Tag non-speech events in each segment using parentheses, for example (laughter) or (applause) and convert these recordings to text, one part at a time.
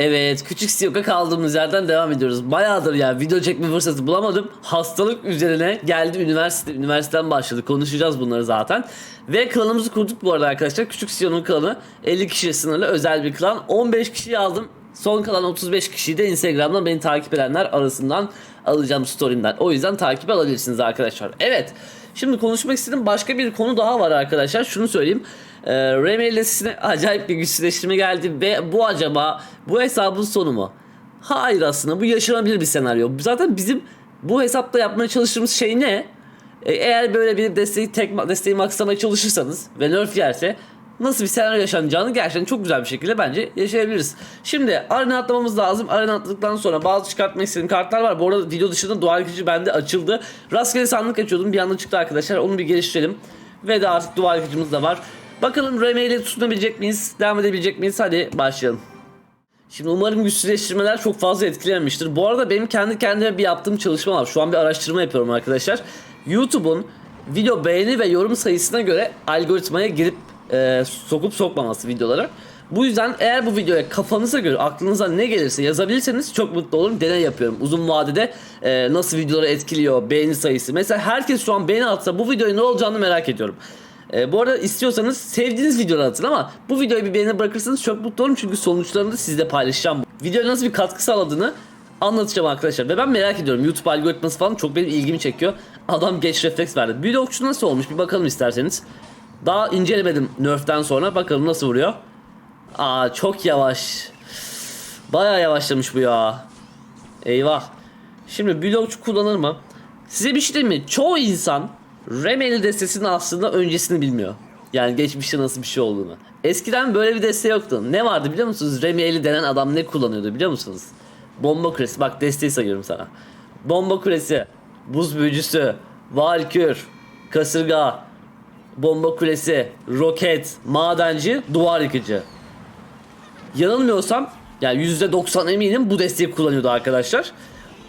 Evet küçük Siyok'a kaldığımız yerden devam ediyoruz. Bayağıdır ya video çekme fırsatı bulamadım. Hastalık üzerine geldi üniversite. Üniversiteden başladık. Konuşacağız bunları zaten. Ve klanımızı kurduk bu arada arkadaşlar. Küçük Siyok'un klanı 50 kişiye sınırlı özel bir klan. 15 kişiyi aldım. Son kalan 35 kişiyi de Instagram'dan beni takip edenler arasından alacağım story'imden. O yüzden takip alabilirsiniz arkadaşlar. Evet. Şimdi konuşmak istediğim başka bir konu daha var arkadaşlar. Şunu söyleyeyim. Remel listesine acayip bir güçsüzleştirme geldi ve bu acaba bu hesabın sonu mu? Hayır aslında bu yaşanabilir bir senaryo. Zaten bizim bu hesapta yapmaya çalıştığımız şey ne? E, eğer böyle bir desteği tek desteği makslamaya çalışırsanız ve nerf yerse nasıl bir senaryo yaşanacağını gerçekten çok güzel bir şekilde bence yaşayabiliriz. Şimdi arena atlamamız lazım. Arena atladıktan sonra bazı çıkartmak istediğim kartlar var. Bu arada video dışında duvar yıkıcı bende açıldı. Rastgele sandık açıyordum. Bir anda çıktı arkadaşlar. Onu bir geliştirelim. Ve de artık duvar yıkıcımız da var. Bakalım Reme ile tutunabilecek miyiz? Devam edebilecek miyiz? Hadi başlayalım. Şimdi umarım güçsüzleştirmeler çok fazla etkilememiştir. Bu arada benim kendi kendime bir yaptığım çalışma var. Şu an bir araştırma yapıyorum arkadaşlar. YouTube'un video beğeni ve yorum sayısına göre algoritmaya girip e, sokup sokmaması videoları. Bu yüzden eğer bu videoya kafanıza göre aklınıza ne gelirse yazabilirseniz çok mutlu olurum. Deney yapıyorum. Uzun vadede e, nasıl videoları etkiliyor beğeni sayısı. Mesela herkes şu an beğeni atsa bu videoya ne olacağını merak ediyorum. E, bu arada istiyorsanız sevdiğiniz videoları atın ama bu videoyu bir beğeni bırakırsanız çok mutlu olurum çünkü sonuçlarını da sizle paylaşacağım. Videoya nasıl bir katkı sağladığını anlatacağım arkadaşlar ve ben merak ediyorum YouTube algoritması falan çok benim ilgimi çekiyor. Adam geç refleks verdi. Okçu nasıl olmuş bir bakalım isterseniz. Daha incelemedim nerf'ten sonra bakalım nasıl vuruyor. Aa çok yavaş. Baya yavaşlamış bu ya. Eyvah. Şimdi blokçu kullanır mı? Size bir şey diyeyim mi? Çoğu insan Remeli destesinin aslında öncesini bilmiyor. Yani geçmişte nasıl bir şey olduğunu. Eskiden böyle bir deste yoktu. Ne vardı biliyor musunuz? Remeli denen adam ne kullanıyordu biliyor musunuz? Bomba küresi. Bak desteği sayıyorum sana. Bomba küresi, buz büyücüsü, valkür, kasırga, bomba kulesi, roket, madenci, duvar yıkıcı. Yanılmıyorsam yani %90 eminim bu desteği kullanıyordu arkadaşlar.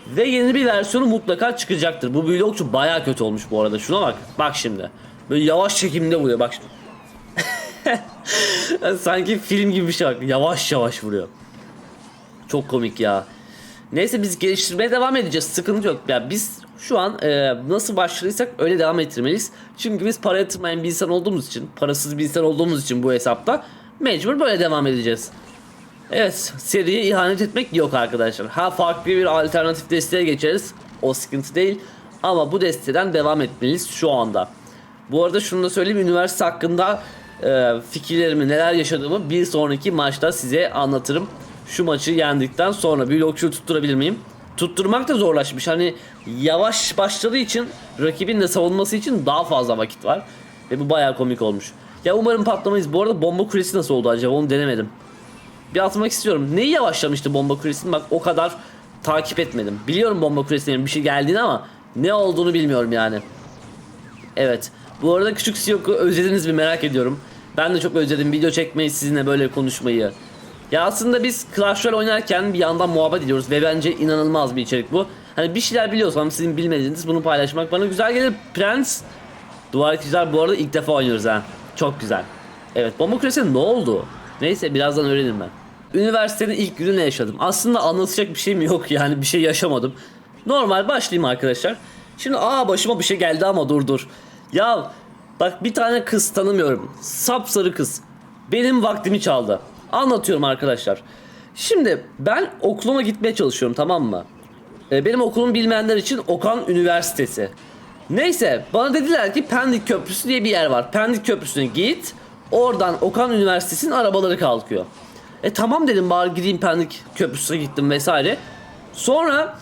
Ve yeni bir versiyonu mutlaka çıkacaktır. Bu blokçu baya kötü olmuş bu arada. Şuna bak. Bak şimdi. Böyle yavaş çekimde vuruyor. Bak şimdi. (laughs) Sanki film gibi bir şey bak. Yavaş yavaş vuruyor. Çok komik ya. Neyse biz geliştirmeye devam edeceğiz. Sıkıntı yok. Ya biz şu an e, nasıl başladıysak öyle devam ettirmeliyiz. Çünkü biz para yatırmayan bir insan olduğumuz için, parasız bir insan olduğumuz için bu hesapta mecbur böyle devam edeceğiz. Evet, seriye ihanet etmek yok arkadaşlar. Ha farklı bir alternatif desteğe geçeriz. O sıkıntı değil. Ama bu desteden devam etmeliyiz şu anda. Bu arada şunu da söyleyeyim. Üniversite hakkında e, fikirlerimi, neler yaşadığımı bir sonraki maçta size anlatırım. Şu maçı yendikten sonra blokçu tutturabilir miyim? Tutturmak da zorlaşmış. Hani yavaş başladığı için rakibin de savunması için daha fazla vakit var. Ve bu bayağı komik olmuş. Ya umarım patlamayız. Bu arada bomba kulesi nasıl oldu acaba onu denemedim. Bir atmak istiyorum. Neyi yavaşlamıştı bomba kulesinin? Bak o kadar takip etmedim. Biliyorum bomba kulesinin bir şey geldiğini ama ne olduğunu bilmiyorum yani. Evet. Bu arada küçük Siyok'u özlediniz mi merak ediyorum. Ben de çok özledim video çekmeyi sizinle böyle konuşmayı. Ya aslında biz Clash Royale oynarken bir yandan muhabbet ediyoruz ve bence inanılmaz bir içerik bu. Hani bir şeyler biliyorsam sizin bilmediğiniz bunu paylaşmak bana güzel gelir. Prens Duvar Yıkıcılar bu arada ilk defa oynuyoruz ha. Çok güzel. Evet bomba kulesine ne oldu? Neyse birazdan öğrenirim ben. Üniversitenin ilk günü ne yaşadım? Aslında anlatacak bir şeyim yok yani bir şey yaşamadım. Normal başlayayım arkadaşlar. Şimdi aa başıma bir şey geldi ama dur dur. Ya bak bir tane kız tanımıyorum. Sapsarı kız. Benim vaktimi çaldı. Anlatıyorum arkadaşlar. Şimdi ben okuluma gitmeye çalışıyorum tamam mı? Ee, benim okulumu bilmeyenler için Okan Üniversitesi. Neyse bana dediler ki Pendik Köprüsü diye bir yer var. Pendik Köprüsü'ne git. Oradan Okan Üniversitesi'nin arabaları kalkıyor. E tamam dedim bari gideyim Pendik Köprüsü'ne gittim vesaire. Sonra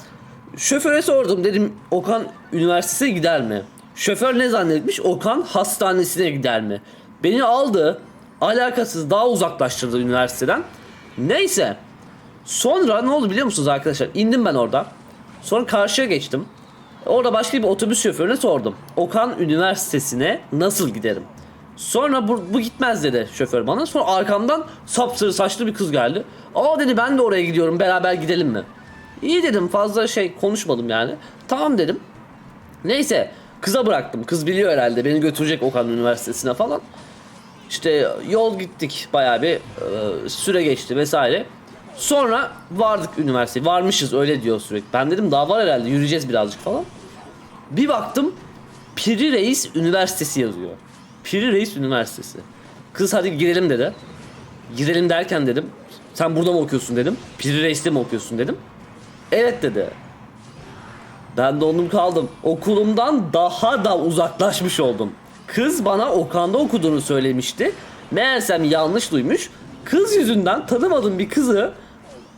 şoföre sordum dedim Okan Üniversitesi'ne gider mi? Şoför ne zannetmiş? Okan Hastanesi'ne gider mi? Beni aldı. Alakasız daha uzaklaştırdı üniversiteden. Neyse. Sonra ne oldu biliyor musunuz arkadaşlar? İndim ben orada. Sonra karşıya geçtim. Orada başka bir otobüs şoförüne sordum. Okan Üniversitesi'ne nasıl giderim? Sonra bu, bu gitmez dedi şoför bana. Sonra arkamdan sapsarı saçlı bir kız geldi. Aa dedi ben de oraya gidiyorum beraber gidelim mi? İyi dedim fazla şey konuşmadım yani. Tamam dedim. Neyse kıza bıraktım. Kız biliyor herhalde beni götürecek Okan Üniversitesi'ne falan. İşte yol gittik bayağı bir e, süre geçti vesaire. Sonra vardık üniversiteye. Varmışız öyle diyor sürekli. Ben dedim daha var herhalde yürüyeceğiz birazcık falan. Bir baktım Piri Reis Üniversitesi yazıyor. Piri Reis Üniversitesi. Kız hadi girelim dedi. Girelim derken dedim. Sen burada mı okuyorsun dedim. Piri Reis'te mi okuyorsun dedim. Evet dedi. Ben dondum kaldım. Okulumdan daha da uzaklaşmış oldum. Kız bana Okan'da okuduğunu söylemişti. Meğersem yanlış duymuş. Kız yüzünden tanımadığım bir kızı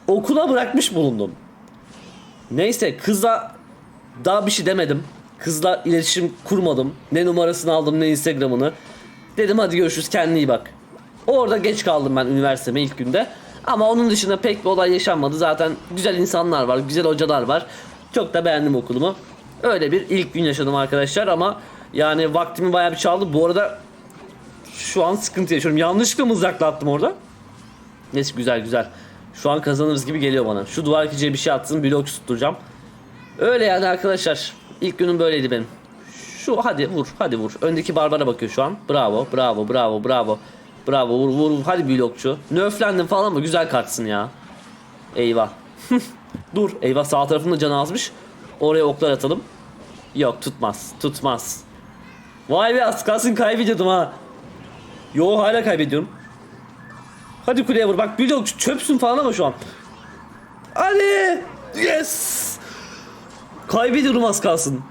okula bırakmış bulundum. Neyse kızla daha bir şey demedim. Kızla iletişim kurmadım. Ne numarasını aldım ne Instagram'ını. Dedim hadi görüşürüz kendine iyi bak. Orada geç kaldım ben üniversiteme ilk günde. Ama onun dışında pek bir olay yaşanmadı. Zaten güzel insanlar var, güzel hocalar var. Çok da beğendim okulumu. Öyle bir ilk gün yaşadım arkadaşlar ama yani vaktimi bayağı bir çaldı. Bu arada şu an sıkıntı yaşıyorum. Yanlışlıkla mızraklattım orada. Neyse güzel güzel. Şu an kazanırız gibi geliyor bana. Şu duvar ikiciye bir şey atsın blok tutturacağım. Öyle yani arkadaşlar. İlk günüm böyleydi benim. Şu hadi vur hadi vur. Öndeki Barbara bakıyor şu an. Bravo bravo bravo bravo. Bravo vur vur vur. hadi blokçu. Nöflendin falan mı? Güzel kartsın ya. Eyvah. (laughs) Dur. Eyvah sağ tarafında can azmış. Oraya oklar atalım. Yok tutmaz. Tutmaz. Vay be az kalsın kaybediyordum ha. Yo hala kaybediyorum. Hadi kuleye vur. Bak blok çöpsün falan ama şu an. Hadi. Yes. Kaybediyorum az kalsın.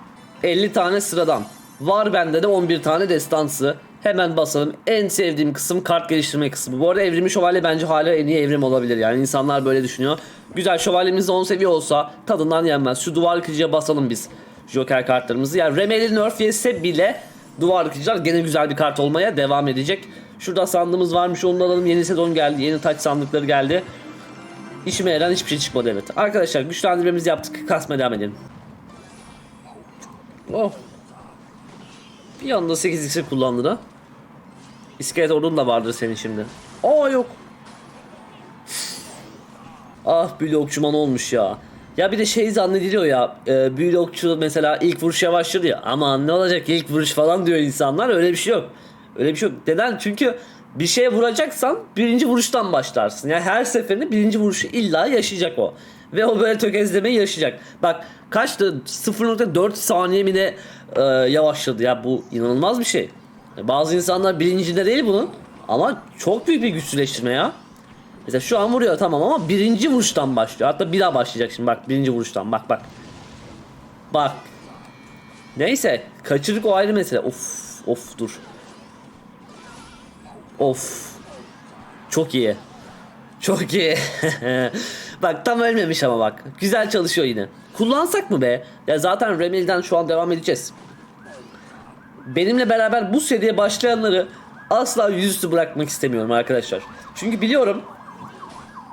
50 tane sıradan. Var bende de 11 tane destansı. Hemen basalım. En sevdiğim kısım kart geliştirme kısmı. Bu arada evrimi şövalye bence hala en iyi evrim olabilir. Yani insanlar böyle düşünüyor. Güzel şövalyemiz de 10 seviye olsa tadından yenmez. Şu duvar yıkıcıya basalım biz. Joker kartlarımızı. Yani Remeli nerf yese bile duvar yıkıcılar gene güzel bir kart olmaya devam edecek. Şurada sandığımız varmış onu alalım. Yeni sezon geldi. Yeni taç sandıkları geldi. İşime yarayan hiçbir şey çıkmadı evet. Arkadaşlar güçlendirmemizi yaptık. Kasmaya devam edelim. Oh. Bir anda 8 iksir kullandı da. İskelet ordun da vardır senin şimdi. Aa yok. Ah blokçuman olmuş ya. Ya bir de şey zannediliyor ya. E, blokçu mesela ilk vuruş yavaşladı ya. Aman ne olacak ilk vuruş falan diyor insanlar. Öyle bir şey yok. Öyle bir şey yok. Neden? Çünkü bir şeye vuracaksan birinci vuruştan başlarsın. Yani her seferinde birinci vuruşu illa yaşayacak o. Ve o böyle tökezlemeyi yaşayacak. Bak kaçtı 0.4 saniye mi ne e, yavaşladı ya bu inanılmaz bir şey. Bazı insanlar bilincinde değil bunun ama çok büyük bir güçsüzleştirme ya. Mesela şu an vuruyor tamam ama birinci vuruştan başlıyor. Hatta bir daha başlayacak şimdi bak birinci vuruştan bak bak. Bak. Neyse kaçırdık o ayrı mesele. Of of dur. Of. Çok iyi. Çok iyi. (laughs) bak tam ölmemiş ama bak. Güzel çalışıyor yine. Kullansak mı be? Ya zaten Remel'den şu an devam edeceğiz. Benimle beraber bu seriye başlayanları asla yüzüstü bırakmak istemiyorum arkadaşlar. Çünkü biliyorum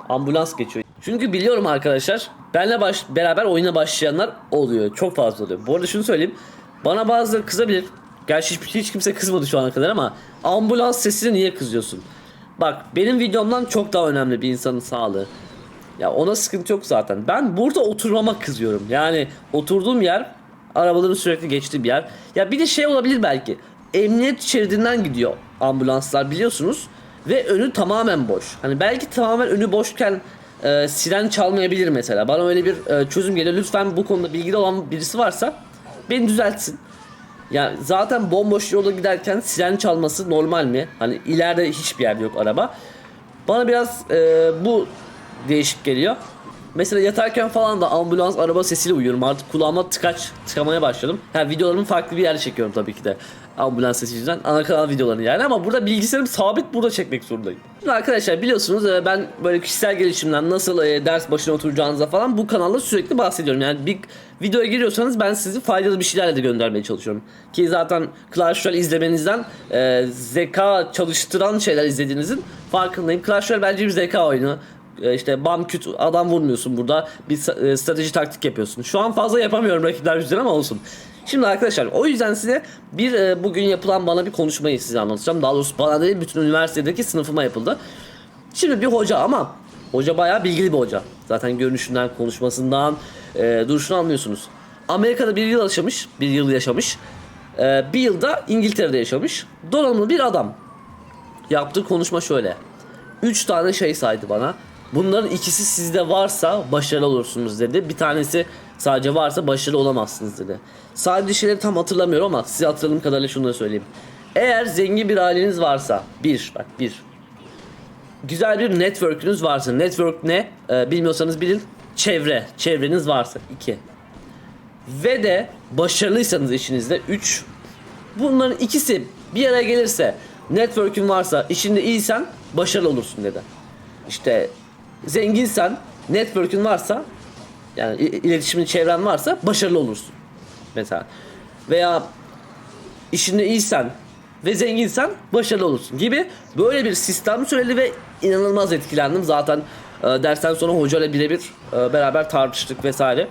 ambulans geçiyor. Çünkü biliyorum arkadaşlar benle baş, beraber oyuna başlayanlar oluyor. Çok fazla oluyor. Bu arada şunu söyleyeyim. Bana bazıları kızabilir. Gerçi hiç, hiç kimse kızmadı şu ana kadar ama ambulans sesine niye kızıyorsun? Bak benim videomdan çok daha önemli bir insanın sağlığı. Ya ona sıkıntı yok zaten. Ben burada oturmama kızıyorum. Yani oturduğum yer arabaların sürekli geçtiği bir yer. Ya bir de şey olabilir belki. Emniyet şeridinden gidiyor ambulanslar biliyorsunuz. Ve önü tamamen boş. Hani belki tamamen önü boşken e, siren çalmayabilir mesela. Bana öyle bir e, çözüm geliyor. Lütfen bu konuda bilgili olan birisi varsa beni düzeltsin. Ya zaten bomboş yolda giderken siren çalması normal mi? Hani ileride hiçbir yerde yok araba. Bana biraz e, bu değişik geliyor. Mesela yatarken falan da ambulans araba sesiyle uyuyorum. Artık kulağıma tıkaç tıkamaya başladım. Ha videolarımı farklı bir yerde çekiyorum tabii ki de. Ambulans sesi yüzünden. Ana kanal videolarını yani ama burada bilgisayarım sabit burada çekmek zorundayım. Şimdi arkadaşlar biliyorsunuz e, ben böyle kişisel gelişimden nasıl e, ders başına oturacağınıza falan bu kanalda sürekli bahsediyorum. Yani bir videoya giriyorsanız ben sizi faydalı bir şeylerle de göndermeye çalışıyorum. Ki zaten Clash Royale izlemenizden e, zeka çalıştıran şeyler izlediğinizin farkındayım. Clash Royale bence bir zeka oyunu. E, işte bam küt adam vurmuyorsun burada bir strateji taktik yapıyorsun. Şu an fazla yapamıyorum rakipler yüzünden ama olsun. Şimdi arkadaşlar o yüzden size bir e, bugün yapılan bana bir konuşmayı size anlatacağım. Daha doğrusu bana değil bütün üniversitedeki sınıfıma yapıldı. Şimdi bir hoca ama hoca bayağı bilgili bir hoca. Zaten görünüşünden, konuşmasından, e, duruşunu anlıyorsunuz. Amerika'da bir yıl yaşamış, bir yıl yaşamış. E, bir yılda İngiltere'de yaşamış. Donanımlı bir adam. Yaptığı konuşma şöyle. Üç tane şey saydı bana. Bunların ikisi sizde varsa başarılı olursunuz dedi. Bir tanesi sadece varsa başarılı olamazsınız dedi. Sadece şeyleri tam hatırlamıyorum ama size hatırladığım kadarıyla şunu da söyleyeyim. Eğer zengin bir aileniz varsa bir bak bir güzel bir network'ünüz varsa network ne Ee, bilmiyorsanız bilin çevre çevreniz varsa iki ve de başarılıysanız işinizde 3 bunların ikisi bir araya gelirse network'ün varsa işinde iyisen başarılı olursun dedi. İşte zenginsen network'ün varsa yani iletişimin çevren varsa başarılı olursun. Mesela veya işinde iyisen ve zenginsen başarılı olursun gibi böyle bir sistem söyledi ve inanılmaz etkilendim. Zaten e, dersten sonra hocayla birebir e, beraber tartıştık vesaire.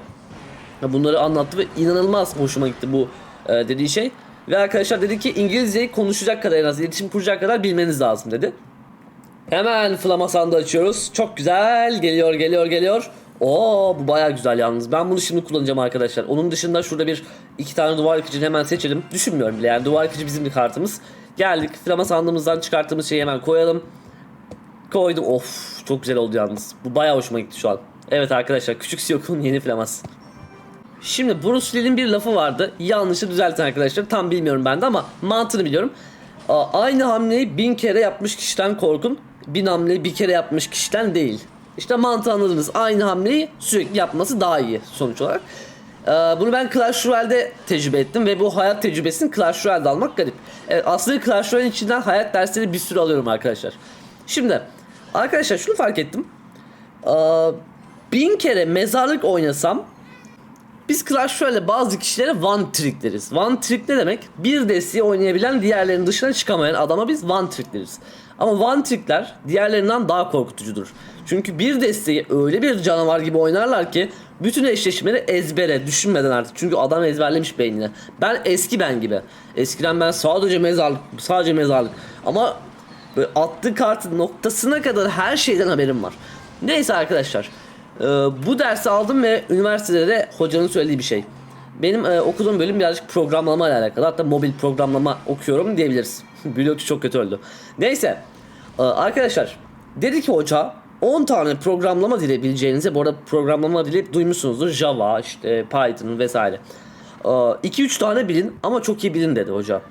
Bunları anlattı ve inanılmaz hoşuma gitti bu e, dediği şey. Ve arkadaşlar dedi ki İngilizceyi konuşacak kadar en az iletişim kuracak kadar bilmeniz lazım dedi. Hemen Flamasan'da açıyoruz. Çok güzel. Geliyor, geliyor, geliyor. Oo bu baya güzel yalnız. Ben bunu şimdi kullanacağım arkadaşlar. Onun dışında şurada bir iki tane duvar yıkıcını hemen seçelim. Düşünmüyorum bile yani duvar yıkıcı bizim bir kartımız. Geldik Flama sandığımızdan çıkarttığımız şeyi hemen koyalım. Koydum. Of çok güzel oldu yalnız. Bu baya hoşuma gitti şu an. Evet arkadaşlar küçük Siyok'un yeni flaması. Şimdi Bruce Lee'nin bir lafı vardı. Yanlışı düzeltin arkadaşlar. Tam bilmiyorum ben de ama mantığını biliyorum. Aynı hamleyi bin kere yapmış kişiden korkun. Bin hamleyi bir kere yapmış kişiden değil. İşte mantığı. Aynı hamleyi sürekli yapması daha iyi sonuç olarak. Ee, Bunu ben Clash Royale'de tecrübe ettim ve bu hayat tecrübesini Clash Royale'de almak garip. Evet, aslında Clash Royale'in içinden hayat dersleri bir sürü alıyorum arkadaşlar. Şimdi arkadaşlar şunu fark ettim. Ee, Bin kere mezarlık oynasam biz Clash Royale'de bazı kişilere one trick deriz. One trick ne demek? Bir desteği oynayabilen diğerlerinin dışına çıkamayan adama biz one trick deriz. Ama one trickler diğerlerinden daha korkutucudur. Çünkü bir desteği öyle bir canavar gibi oynarlar ki bütün eşleşmeleri ezbere düşünmeden artık. Çünkü adam ezberlemiş beynine. Ben eski ben gibi. Eskiden ben sadece mezarlık, sadece mezarlık. Ama böyle attığı kartın noktasına kadar her şeyden haberim var. Neyse arkadaşlar. Ee, bu dersi aldım ve üniversitede de hocanın söylediği bir şey. Benim e, okuduğum bölüm birazcık programlama ile alakalı. Hatta mobil programlama okuyorum diyebiliriz. (laughs) Blokçu çok kötü öldü. Neyse. Ee, arkadaşlar. Dedi ki hoca 10 tane programlama dili bileceğinize bu arada programlama dili duymuşsunuzdur. Java, işte Python vesaire. 2-3 tane bilin ama çok iyi bilin dedi hoca.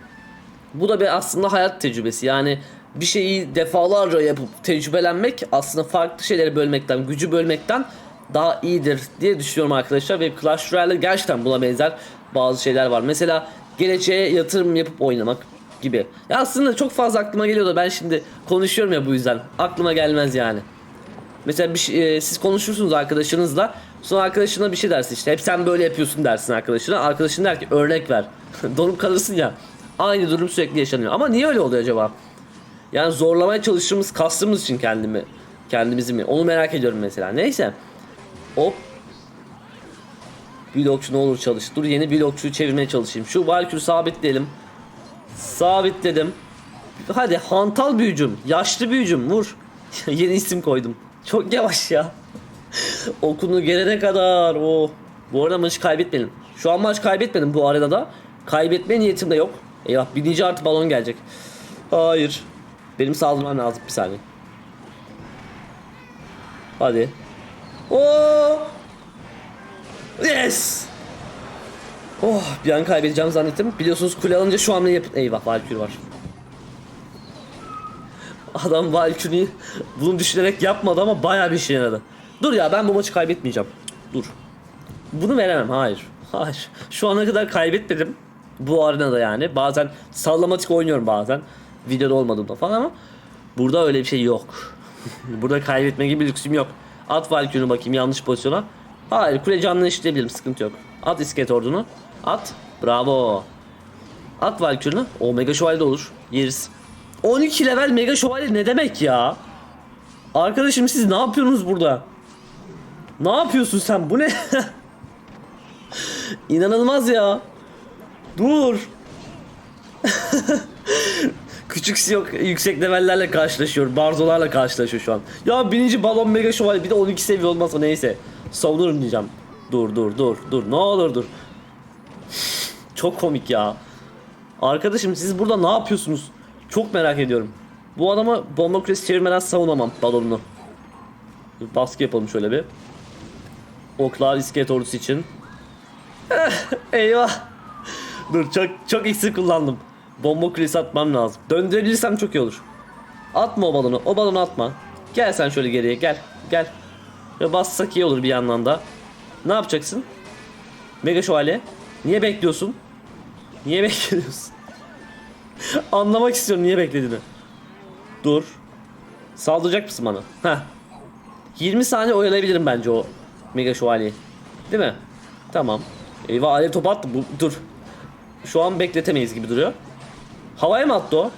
Bu da bir aslında hayat tecrübesi. Yani bir şeyi defalarca yapıp tecrübelenmek aslında farklı şeyleri bölmekten, gücü bölmekten daha iyidir diye düşünüyorum arkadaşlar. Ve Clash Royale'de gerçekten buna benzer bazı şeyler var. Mesela geleceğe yatırım yapıp oynamak gibi. Ya aslında çok fazla aklıma geliyor da ben şimdi konuşuyorum ya bu yüzden. Aklıma gelmez yani. Mesela bir şey- e, siz konuşursunuz arkadaşınızla. Sonra arkadaşına bir şey dersin işte. Hep sen böyle yapıyorsun dersin arkadaşına. Arkadaşın der ki örnek ver. (laughs) Donup kalırsın ya. Aynı durum sürekli yaşanıyor. Ama niye öyle oluyor acaba? Yani zorlamaya çalıştığımız, kastığımız için kendimi, kendimizi mi? Onu merak ediyorum mesela. Neyse. Hop. Blokçu ne olur çalış. Dur yeni blokçuyu çevirmeye çalışayım. Şu Valkür'ü sabitleyelim. Sabitledim. Hadi hantal büyücüm, yaşlı büyücüm vur. (laughs) yeni isim koydum. Çok yavaş ya. Okunu gelene kadar o. Bu arada maçı kaybetmedim. Şu an maç kaybetmedim bu arada da. Kaybetme niyetim de yok. Eyvah birinci artı balon gelecek. Hayır. Benim saldırmam lazım bir saniye. Hadi. Oo! Yes! Oh bir an kaybedeceğim zannettim. Biliyorsunuz kule alınca şu hamleyi yapın. Eyvah Valkyrie var. Adam Valkyrie'yi bunu düşünerek yapmadı ama bayağı bir işe yaradı. Dur ya ben bu maçı kaybetmeyeceğim. Dur. Bunu veremem hayır. Hayır. Şu ana kadar kaybetmedim. Bu arenada yani. Bazen sallamatik oynuyorum bazen. Videoda olmadığımda falan ama burada öyle bir şey yok. (laughs) burada kaybetme gibi bir lüksüm yok. At Valkyrie'ni bakayım yanlış pozisyona. Hayır kule canını eşitleyebilirim sıkıntı yok. At iskelet ordunu. At. Bravo. At Valkyrie'ni. O mega şövalye olur. Yeriz. 12 level mega şövalye ne demek ya? Arkadaşım siz ne yapıyorsunuz burada? Ne yapıyorsun sen? Bu ne? (laughs) İnanılmaz ya. Dur. (laughs) Küçük Siyok yüksek levellerle karşılaşıyor. Barzolarla karşılaşıyor şu an. Ya birinci balon mega şövalye bir de 12 seviye olmazsa neyse. Savunurum diyeceğim. Dur dur dur dur ne olur dur. Çok komik ya. Arkadaşım siz burada ne yapıyorsunuz? Çok merak ediyorum. Bu adama bomba kulesi çevirmeden savunamam balonunu. Baskı yapalım şöyle bir. Oklar iskelet ordusu için. Eyvah. Dur çok çok iksir kullandım. Bomba kulesi atmam lazım. Döndürebilirsem çok iyi olur. Atma o balonu. O balonu atma. Gel sen şöyle geriye gel. Gel. Ve bassak iyi olur bir yandan da. Ne yapacaksın? Mega şövalye. Niye bekliyorsun? Niye (laughs) bekliyorsun? (laughs) Anlamak istiyorum niye beklediğini. Dur. Saldıracak mısın bana? Heh. 20 saniye oyalayabilirim bence o Mega şövalyeyi. Değil mi? Tamam. Eyvah alev topu attı. Bu, dur. Şu an bekletemeyiz gibi duruyor. Havaya mı attı o?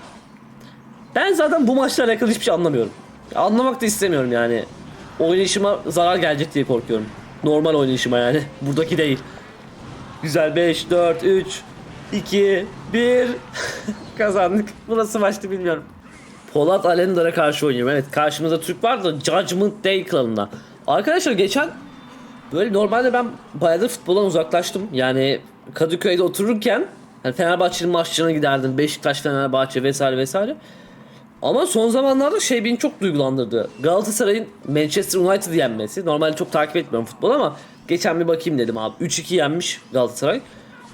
Ben zaten bu maçla alakalı hiçbir şey anlamıyorum. Anlamak da istemiyorum yani. Oynayışıma zarar gelecek diye korkuyorum. Normal oynayışıma yani. (laughs) Buradaki değil. Güzel 5, 4, 3, 2, 1. (laughs) Kazandık. Bu nasıl maçtı bilmiyorum. Polat Alemdar'a karşı oynuyorum. Evet karşımızda Türk var da Judgment Day klanında. Arkadaşlar geçen böyle normalde ben bayağıdır futboldan uzaklaştım. Yani Kadıköy'de otururken hani Fenerbahçe'nin maçlarına giderdim. Beşiktaş, Fenerbahçe vesaire vesaire. Ama son zamanlarda şey beni çok duygulandırdı. Galatasaray'ın Manchester United yenmesi. Normalde çok takip etmiyorum futbol ama geçen bir bakayım dedim abi. 3-2 yenmiş Galatasaray.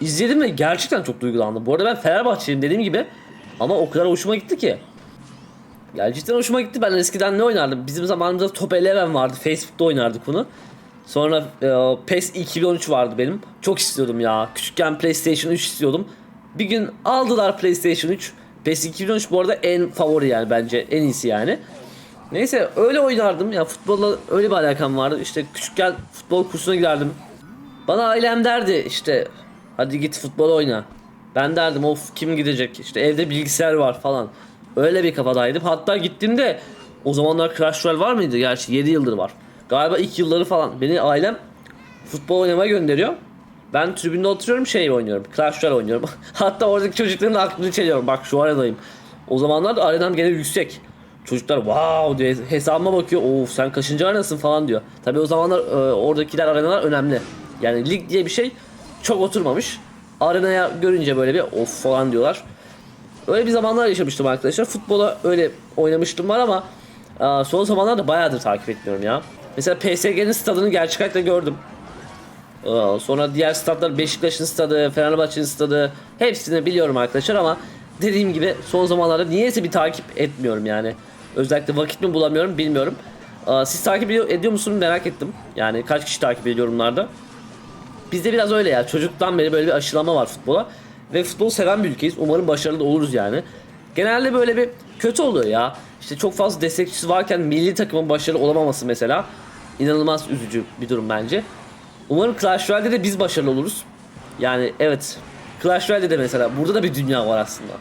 İzledim ve gerçekten çok duygulandım. Bu arada ben Fenerbahçeliyim dediğim gibi. Ama o kadar hoşuma gitti ki. Yani cidden hoşuma gitti. Ben eskiden ne oynardım? Bizim zamanımızda Top Eleven vardı. Facebook'ta oynardık bunu. Sonra e, PES 2013 vardı benim. Çok istiyordum ya. Küçükken PlayStation 3 istiyordum. Bir gün aldılar PlayStation 3. PES 2013 bu arada en favori yani bence. En iyisi yani. Neyse öyle oynardım. Ya futbolla öyle bir alakam vardı. İşte küçükken futbol kursuna giderdim. Bana ailem derdi işte hadi git futbol oyna. Ben derdim of kim gidecek işte evde bilgisayar var falan. Öyle bir kafadaydım. Hatta gittiğimde o zamanlar Crash Royale var mıydı? Gerçi 7 yıldır var. Galiba ilk yılları falan. Beni ailem futbol oynamaya gönderiyor. Ben tribünde oturuyorum şey oynuyorum. Clash Royale oynuyorum. (laughs) Hatta oradaki çocukların aklını çeliyorum. Bak şu aradayım. O zamanlar da arenam gene yüksek. Çocuklar wow diye hesabıma bakıyor. Of sen kaçıncı arenasın falan diyor. Tabi o zamanlar e, oradakiler arenalar önemli. Yani lig diye bir şey çok oturmamış. Arenaya görünce böyle bir of falan diyorlar. Öyle bir zamanlar yaşamıştım arkadaşlar. Futbola öyle oynamıştım var ama son zamanlarda bayağıdır takip etmiyorum ya. Mesela PSG'nin stadını gerçek hayatta gördüm. Sonra diğer stadlar Beşiktaş'ın stadı, Fenerbahçe'nin stadı hepsini biliyorum arkadaşlar ama dediğim gibi son zamanlarda niyeyse bir takip etmiyorum yani. Özellikle vakit mi bulamıyorum bilmiyorum. Siz takip ediyor, ediyor musunuz merak ettim. Yani kaç kişi takip ediyor yorumlarda. Bizde biraz öyle ya. Çocuktan beri böyle bir aşılama var futbola. Ve futbol seven bir ülkeyiz. Umarım başarılı da oluruz yani. Genelde böyle bir kötü oluyor ya. İşte çok fazla destekçisi varken milli takımın başarılı olamaması mesela inanılmaz üzücü bir durum bence. Umarım Clash Royale'de de biz başarılı oluruz. Yani evet. Clash Royale'de de mesela burada da bir dünya var aslında.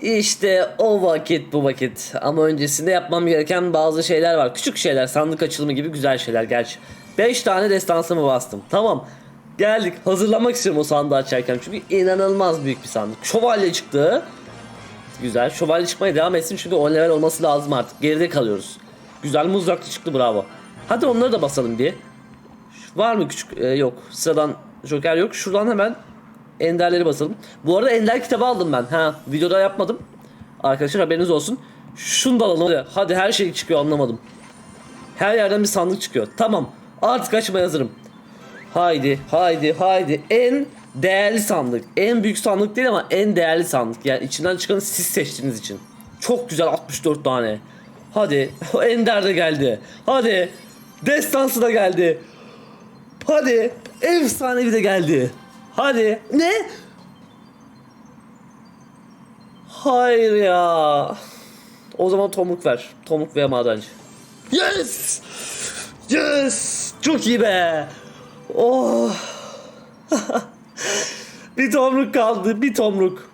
İşte o vakit bu vakit. Ama öncesinde yapmam gereken bazı şeyler var. Küçük şeyler, sandık açılımı gibi güzel şeyler gerçi. 5 tane destansımı bastım. Tamam. Geldik. Hazırlamak istiyorum o sandığı açarken. Çünkü inanılmaz büyük bir sandık. Şövalye çıktı. Güzel. Şövalye çıkmaya devam etsin çünkü 10 level olması lazım artık. Geride kalıyoruz. Güzel mızraklı çıktı bravo. Hadi onları da basalım bir. Var mı küçük? Ee, yok. Sıradan Joker yok. Şuradan hemen Enderleri basalım. Bu arada Ender kitabı aldım ben. Ha, videoda yapmadım. Arkadaşlar haberiniz olsun. Şunu da alalım. Hadi, hadi her şey çıkıyor anlamadım. Her yerden bir sandık çıkıyor. Tamam. Artık açmaya hazırım. Haydi, haydi, haydi. En değerli sandık. En büyük sandık değil ama en değerli sandık. Yani içinden çıkanı siz seçtiğiniz için. Çok güzel 64 tane. Hadi. (laughs) Ender de geldi. Hadi. Destansı da geldi. Hadi. Efsanevi de geldi. Hadi. Ne? Hayır ya. O zaman tomruk ver. Tomruk veya madenci. Yes! Yes! Çok iyi be. Oh. (laughs) bir tomruk kaldı. Bir tomruk.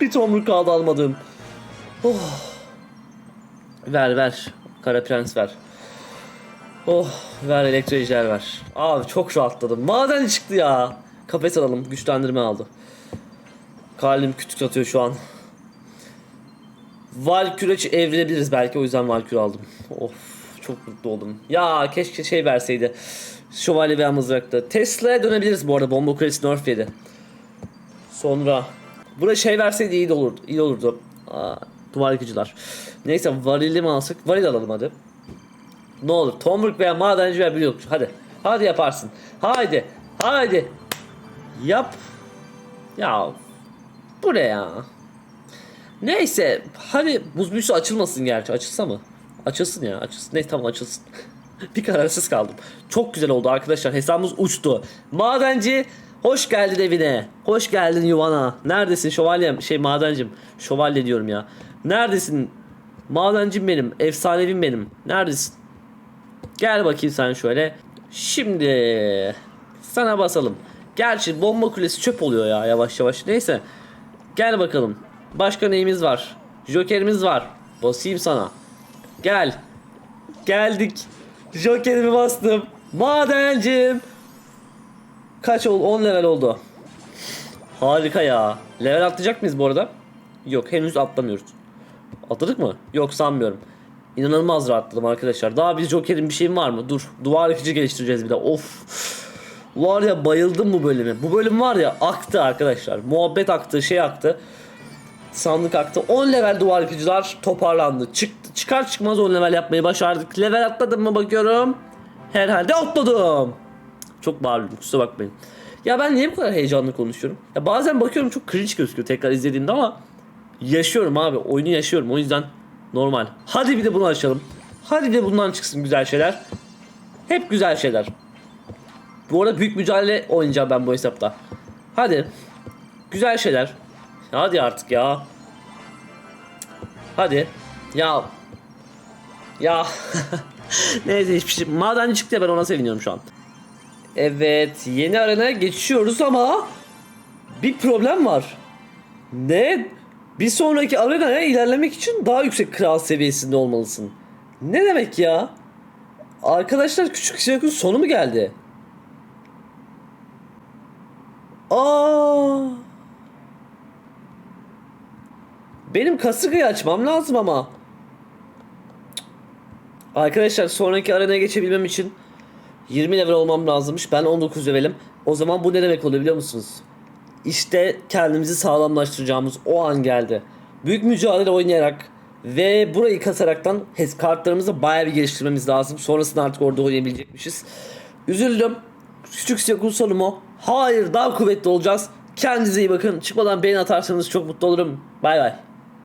Bir tomruk kaldı almadığım. Oh. Ver ver. Kara prens ver. Oh ver elektro ejder ver. Abi çok rahatladım. Maden çıktı ya. Kafes alalım. Güçlendirme aldı. Kalbim kütük atıyor şu an. Valküre evrilebiliriz belki o yüzden Valküre aldım. Of çok mutlu oldum. Ya keşke şey verseydi. Şövalye veya mızrakta. Tesla'ya dönebiliriz bu arada. Bomba kulesi nerf yedi. Sonra. Buraya şey verseydi iyi olurdu. İyi olurdu. Aa, duvar yıkıcılar. Neyse varili mi alsak? Varil alalım hadi. Ne olur. Tomruk veya madenci veya biri yok. Hadi. Hadi yaparsın. Haydi. Haydi. Yap. Ya. Bu ne ya? Neyse. Hadi buz büyüsü açılmasın gerçi. Açılsa mı? Açılsın ya. Açılsın. Neyse tamam açılsın. Bir kararsız kaldım. Çok güzel oldu arkadaşlar. Hesabımız uçtu. Madenci hoş geldin evine. Hoş geldin yuvana. Neredesin şövalyem? Şey madencim. Şövalye diyorum ya. Neredesin? Madencim benim. Efsanevim benim. Neredesin? Gel bakayım sen şöyle. Şimdi sana basalım. Gerçi bomba kulesi çöp oluyor ya yavaş yavaş. Neyse. Gel bakalım. Başka neyimiz var? Jokerimiz var. Basayım sana. Gel. Geldik. Jokerimi bastım. Madencim. Kaç oldu? 10 level oldu. Harika ya. Level atlayacak mıyız bu arada? Yok henüz atlamıyoruz. Atladık mı? Yok sanmıyorum. İnanılmaz rahatladım arkadaşlar. Daha bir Joker'in bir şeyim var mı? Dur. Duvar yıkıcı geliştireceğiz bir de. Of. Var ya bayıldım bu bölüme. Bu bölüm var ya aktı arkadaşlar. Muhabbet aktı, şey aktı. Sandık aktı. 10 level duvar yıkıcılar toparlandı. Çıktı, çıkar çıkmaz 10 level yapmayı başardık. Level atladım mı bakıyorum. Herhalde atladım. Çok bağırıyorum kusura bakmayın. Ya ben niye bu kadar heyecanlı konuşuyorum? Ya bazen bakıyorum çok cringe gözüküyor tekrar izlediğimde ama yaşıyorum abi. Oyunu yaşıyorum. O yüzden normal. Hadi bir de bunu açalım. Hadi bir de bundan çıksın güzel şeyler. Hep güzel şeyler. Bu arada büyük mücadele oynayacağım ben bu hesapta. Hadi. Güzel şeyler. Hadi artık ya. Hadi. Ya. Ya. (laughs) Neyse hiçbir şey. Maden çıktı ya ben ona seviniyorum şu an. Evet yeni arenaya geçiyoruz ama bir problem var. Ne? Bir sonraki arenaya ilerlemek için daha yüksek kral seviyesinde olmalısın. Ne demek ya? Arkadaşlar küçük siyakın sonu mu geldi? Aa! Benim kasırgayı açmam lazım ama. Arkadaşlar sonraki arenaya geçebilmem için 20 level olmam lazımmış. Ben 19 levelim. O zaman bu ne demek oluyor biliyor musunuz? İşte kendimizi sağlamlaştıracağımız o an geldi. Büyük mücadele oynayarak ve burayı kasaraktan kartlarımızı bayağı bir geliştirmemiz lazım. Sonrasında artık orada oynayabilecekmişiz. Üzüldüm. Küçük Siyakun sonumu. Hayır daha kuvvetli olacağız. Kendinize iyi bakın. Çıkmadan beğeni atarsanız çok mutlu olurum. Bay bay.